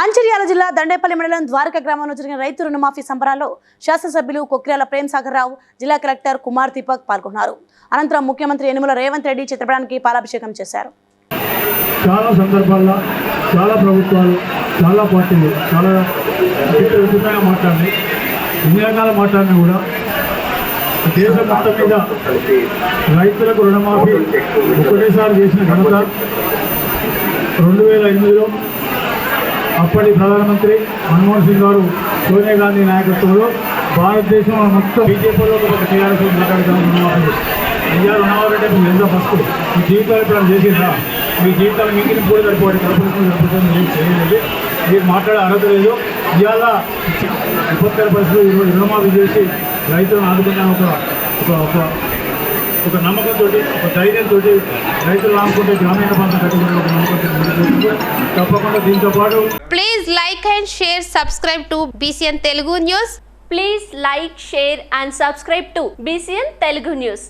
మంచిర్యాల జిల్లా దండేపల్లి మండలం ద్వారక గ్రామంలో జరిగిన రైతు రుణమాఫీ సంబరాల్లో శాసనసభ్యులు కొక్రియాల ప్రేమ్ సాగర్ రావు జిల్లా కలెక్టర్ కుమార్ దీపక్ పాల్గొన్నారు. అనంతరం ముఖ్యమంత్రి యనుమల రేవంత్ రెడ్డి చిత్రపటానికి పాలాభిషేకం చేశారు. చాలా సందర్భాల్లో చాలా ప్రభుత్వాలు చాలా పార్టీలు చాలా విస్తృతంగా మాట్లాడి ఎన్ని రకాల మాట్లాడినా కూడా దేశం మొత్తం మీద రైతులకు రుణమాఫీ ఒకటేసారి చేసిన ఘనత రెండు వేల ఎనిమిదిలో అప్పటి ప్రధానమంత్రి మన్మోహన్ సింగ్ గారు సోనియా గాంధీ నాయకత్వంలో భారతదేశంలో మొత్తం బీజేపీలో ఒక టీఆర్ఎస్ మాట్లాడుతున్నాం రుణమాఫీ ఉన్నవారంటే రుణమాఫీ మీరు ఎంత ఫస్ట్? మీ జీవితాలు ఇప్పుడు చేసిందా మీ జీవితాలు మీకు కూడా సరిపోయి కలుపుకుని సరిపోతుంది ఏం చేయలేదు. మీరు మాట్లాడే అర్హత లేదు. ఇవాళ విపత్కర పరిస్థితులు ఈరోజు రుణమాఫీ చేసి రైతులను ఆదుకున్న ఒక ఒక ఒక నమ్మకంతో ఒక ధైర్యంతో రైతులు ఆనుకుంటే గ్రామీణ ప్రాంతం కట్టుకునే తప్పకుండా దీంతో పాటు Please like and share, subscribe to BCN Telugu News. Please like, share and subscribe to BCN Telugu News.